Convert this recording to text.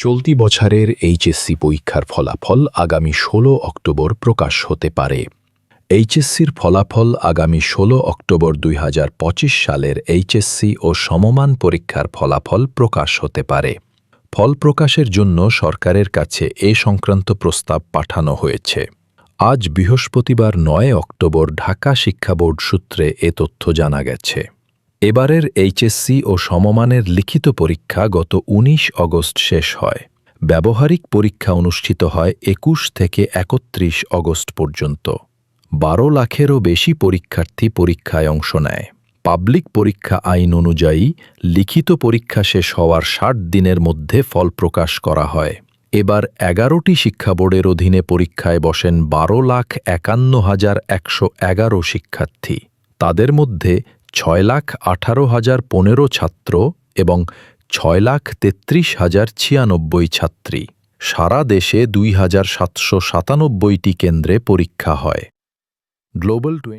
চলতি বছরের এইচএসসি পরীক্ষার ফলাফল আগামী ১৬ অক্টোবর প্রকাশ হতে পারে। এইচএসসির ফলাফল আগামী ১৬ অক্টোবর দুই হাজার পঁচিশ সালের এইচএসসি ও সমমান পরীক্ষার ফলাফল প্রকাশ হতে পারে। ফল প্রকাশের জন্য সরকারের কাছে এ সংক্রান্ত প্রস্তাব পাঠানো হয়েছে। আজ বৃহস্পতিবার নয় অক্টোবর ঢাকা শিক্ষা বোর্ড সূত্রে এ তথ্য জানা গেছে। এবারের এইচএসসি ও সমমানের লিখিত পরীক্ষা গত ১৯ অগস্ট শেষ হয়। ব্যবহারিক পরীক্ষা অনুষ্ঠিত হয় একুশ থেকে একত্রিশ অগস্ট পর্যন্ত। বারো লাখেরও বেশি পরীক্ষার্থী পরীক্ষায় অংশ নেয়। পাবলিক পরীক্ষা আইন অনুযায়ী লিখিত পরীক্ষা শেষ হওয়ার ষাট দিনের মধ্যে ফল প্রকাশ করা হয়। এবার এগারোটি শিক্ষা বোর্ডের অধীনে পরীক্ষায় বসেন বারো লাখ একান্ন হাজার একশো এগারো শিক্ষার্থী। তাদের মধ্যে ছয় লাখ আঠারো হাজার পনেরো ছাত্র এবং ছয় লাখ তেত্রিশ হাজার ছিয়ানব্বই ছাত্রী। সারা দেশে দুই হাজার সাতশো সাতানব্বইটি কেন্দ্রে পরীক্ষা হয়। Global twenty